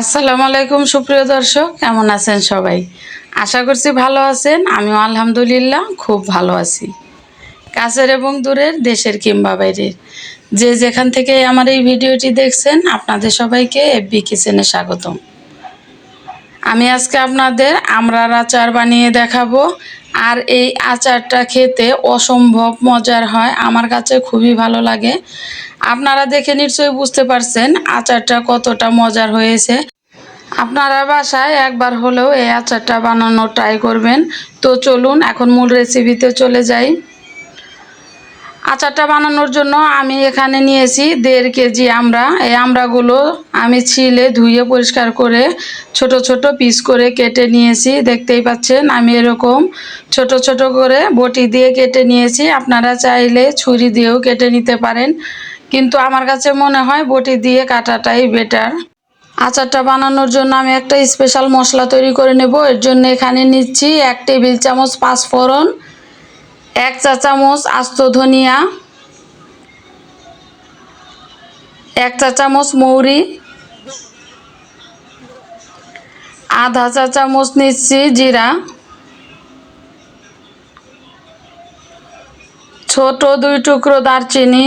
আসসালামু আলাইকুম, সুপ্রিয় দর্শক। কেমন আছেন সবাই? আশা করছি ভালো আছেন। আমিও আলহামদুলিল্লাহ খুব ভালো আছি। কাছের এবং দূরের, দেশের কিংবা বাইরের। যে যেখান থেকে আমার এই ভিডিওটি দেখছেন, আপনাদের সবাইকে এফবি কিচেনে স্বাগতম। আমি আজকে আপনাদের আমড়ার আচার বানিয়ে দেখাবো। আর এই আচারটা খেতে অসম্ভব মজার হয়, আমার কাছে খুবই ভালো লাগে। আপনারা দেখে নিশ্চয়ই বুঝতে পারছেন আচারটা কতটা মজার হয়েছে। আপনারা বাসায় একবার হলেও এই আচারটা বানানো ট্রাই করবেন। তো চলুন, এখন মূল রেসিপিতে চলে যাই। আচারটা বানানোর জন্য আমি এখানে নিয়েছি দেড় কেজি আমড়া এই আমড়াগুলো আমি ছিলে ধুয়ে পরিষ্কার করে ছোট ছোট পিস করে কেটে নিয়েছি, দেখতেই পাচ্ছেন আমি এরকম ছোট ছোট করে বটি দিয়ে কেটে নিয়েছি। আপনারা চাইলে ছুরি দিয়েও কেটে নিতে পারেন, কিন্তু আমার কাছে মনে হয় বটি দিয়ে কাটাটাই বেটার। আচারটা বানানোর জন্য আমি একটা স্পেশাল মশলা তৈরি করে নেব। এর জন্য এখানে নিচ্ছি এক টেবিল চামচ পাঁচফোড়ন এক চা চামচ আস্ত ধনিয়া, এক চা চামচ মৌরি, আধা চা চামচ নিচ্ছি জিরা, ছোট দুই টুকরো দারচিনি,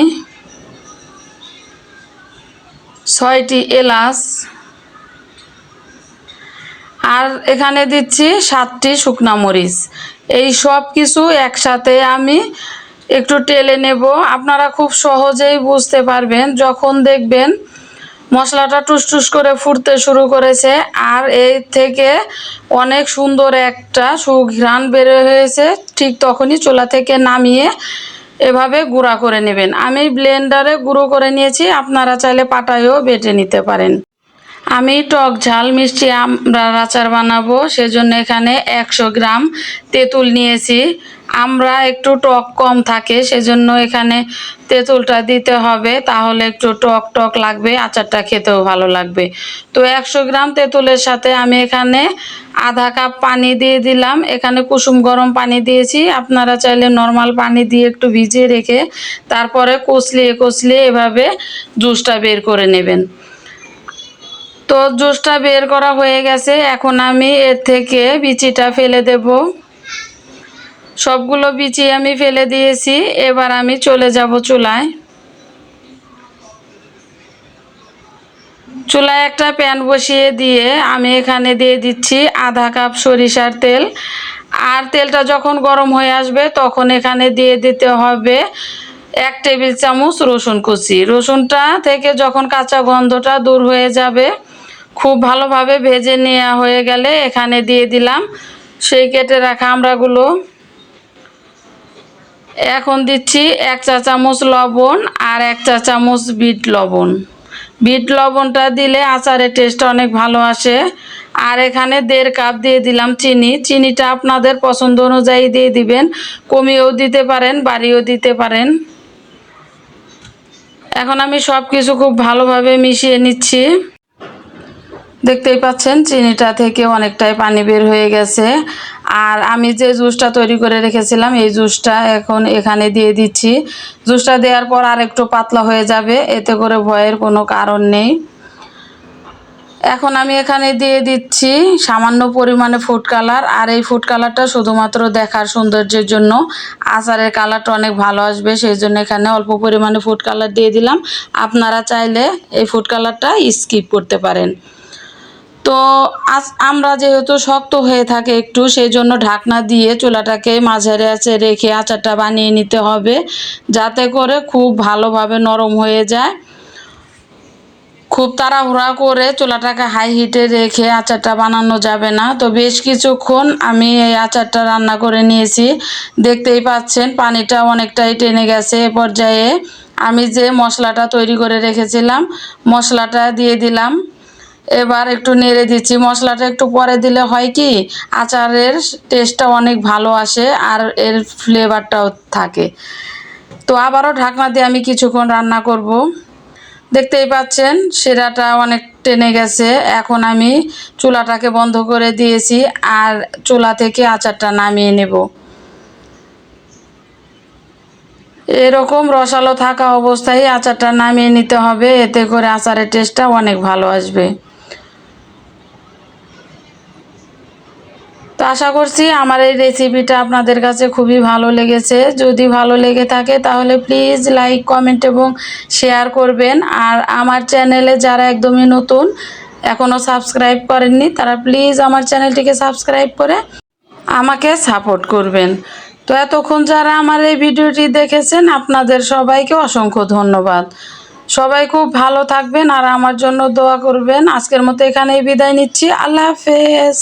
ছয়টি এলাচ, আর এখানে দিচ্ছি সাতটি শুকনা মরিচ। এই সব কিছু একসাথে আমি একটু টেলে নেব। আপনারা খুব সহজেই বুঝতে পারবেন, যখন দেখবেন মশলাটা টুসটুস করে ফুটতে শুরু করেছে, আর এই থেকে অনেক সুন্দর একটা সুঘ্রাণ বের হয়েছে, ঠিক তখনই চুলা থেকে নামিয়ে এভাবে গুঁড়া করে নেবেন। আমি ব্লেন্ডারে গুঁড়ো করে নিয়েছি, আপনারা চাইলে পাটায়ও বেটে নিতে পারেন। আমি টক ঝাল, মিষ্টি আমড়ার আচার বানাবো, সেজন্য এখানে একশো গ্রাম তেঁতুল নিয়েছি। আমরা একটু টক কম থাকে, সেজন্য এখানে তেঁতুলটা দিতে হবে, তাহলে একটু টক টক লাগবে, আচারটা খেতেও ভালো লাগবে। তো একশো গ্রাম তেঁতুলের সাথে আমি এখানে আধা কাপ পানি দিয়ে দিলাম। এখানে কুসুম গরম পানি দিয়েছি। আপনারা চাইলে নর্মাল পানি দিয়ে একটু ভিজিয়ে রেখে, তারপরে কচলিয়ে কচলিয়ে এভাবে জুসটা বের করে নেবেন। তো জুসটা বের করা হয়ে গেছে, এখন আমি এর থেকে বিচিটা ফেলে দেব। সবগুলো বিচি আমি ফেলে দিয়েছি, এবার আমি চলে যাব চুলায়। চুলায় একটা প্যান বসিয়ে দিয়ে আমি এখানে দিয়ে দিচ্ছি আধা কাপ সরিষার তেল। আর তেলটা যখন গরম হয়ে আসবে, তখন এখানে দিয়ে দিতে হবে এক টেবিল চামচ রসুন কুচি। রসুনটা থেকে যখন কাঁচা গন্ধটা দূর হয়ে যাবে খুব ভালোভাবে ভেজে নেওয়া হয়ে গেলে এখানে দিয়ে দিলাম সেই কেটে রাখা আমড়াগুলো। এখন দিচ্ছি এক চা চামচ লবণ আর এক চা চামচ বিট লবণ। বিট লবণটা দিলে আচারের টেস্ট অনেক ভালো আসে। আর এখানে দেড় কাপ দিয়ে দিলাম চিনি। চিনিটা আপনাদের পছন্দ অনুযায়ী দিয়ে দিবেন। কমিয়েও দিতে পারেন, বাড়িয়েও দিতে পারেন। এখন আমি সব কিছু খুব ভালোভাবে মিশিয়ে নিচ্ছি। দেখতেই পাচ্ছেন, চিনিটা থেকে অনেকটাই পানি বের হয়ে গেছে। আর আমি যে জুসটা তৈরি করে রেখেছিলাম, এই জুসটা এখন এখানে দিয়ে দিচ্ছি। জুসটা দেওয়ার পর আর একটু পাতলা হয়ে যাবে, এতে করে ভয়ের কোনো কারণ নেই। এখন আমি এখানে দিয়ে দিচ্ছি সামান্য পরিমাণে ফুড কালার আর এই ফুড কালারটা শুধুমাত্র দেখার সৌন্দর্যের জন্য। আচারের কালারটা অনেক ভালো আসবে, সেই জন্য এখানে অল্প পরিমাণে ফুড কালার দিয়ে দিলাম। আপনারা চাইলে এই ফুড কালারটা স্কিপ করতে পারেন। তো আজ আমরা যেহেতু শক্ত হয়ে থাকে একটু সেই জন্য ঢাকনা দিয়ে চুলাটাকে মাঝারে আছে রেখে আচারটা বানিয়ে নিতে হবে, যাতে করে খুব ভালোভাবে নরম হয়ে যায়। খুব তাড়াহুড়া করে চুলাটাকে হাই হিটে রেখে আচারটা বানানো যাবে না। তো বেশ কিছুক্ষণ আমি এই আচারটা রান্না করে নিয়েছি। দেখতেই পাচ্ছেন পানিটা অনেকটাই টেনে গেছে এ পর্যায়ে। আমি যে মশলাটা তৈরি করে রেখেছিলাম, মশলাটা দিয়ে দিলাম। এবার একটু নেড়ে দিচ্ছি। মশলাটা একটু পরে দিলে হয় কি, আচারের টেস্টটা অনেক ভালো আসে আর এর ফ্লেভারটাও থাকে। তো আবারও ঢাকনা দিয়ে আমি কিছুক্ষণ রান্না করব। দেখতেই পাচ্ছেন, সেরাটা অনেক টেনে গেছে। এখন আমি চুলাটাকে বন্ধ করে দিয়েছি আর চুলা থেকে আচারটা নামিয়ে নেব। এরকম রসালো থাকা অবস্থায় আচারটা নামিয়ে নিতে হবে, এতে করে আচারের টেস্টটা অনেক ভালো আসবে। তো আশা করছি আমার এই রেসিপিটা আপনাদের কাছে খুবই ভালো লেগেছে। যদি ভালো লেগে থাকে তাহলে প্লিজ লাইক কমেন্ট এবং শেয়ার করবেন। আর আমার চ্যানেলে যারা একদমই নতুন এখনও সাবস্ক্রাইব করেননি, তারা প্লিজ আমার চ্যানেলটিকে সাবস্ক্রাইব করে আমাকে সাপোর্ট করবেন। তো এতক্ষণ যারা আমার এই ভিডিওটি দেখেছেন, আপনাদের সবাইকে অসংখ্য ধন্যবাদ। সবাই খুব ভালো থাকবেন আর আমার জন্য দোয়া করবেন। আজকের মতো এখানেই বিদায় নিচ্ছি। আল্লাহ হাফেজ।